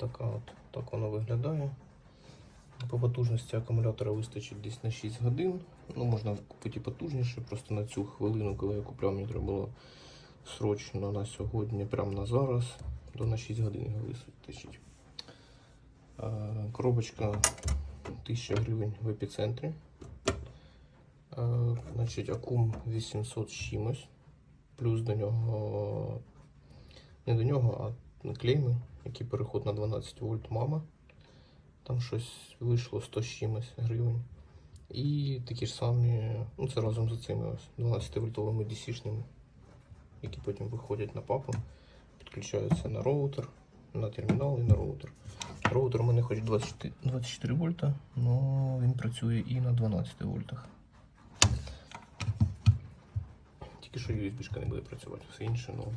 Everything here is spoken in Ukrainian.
така от, так воно виглядає. По потужності акумулятора вистачить десь на 6 годин. Ну, можна купити потужніше, просто на цю хвилину, коли я купляв, мені треба було срочно на сьогодні, прямо на зараз, то на 6 годин його вистачить. Коробочка 1000 гривень в епіцентрі. Значить, акум 800 з чимось. Плюс до нього, не до нього, а на клейми, який переход на 12 вольт мама. Там щось вийшло 100 з чимось гривень. І такі ж самі, ну це разом з цими 12 вольтовими DC-шними, які потім виходять на папу, підключаються на роутер, на термінал і на роутер. Роутер у мене хоч 24, 24 вольта, але він працює і на 12 вольтах. Тільки що USB не буде працювати, все інше, ну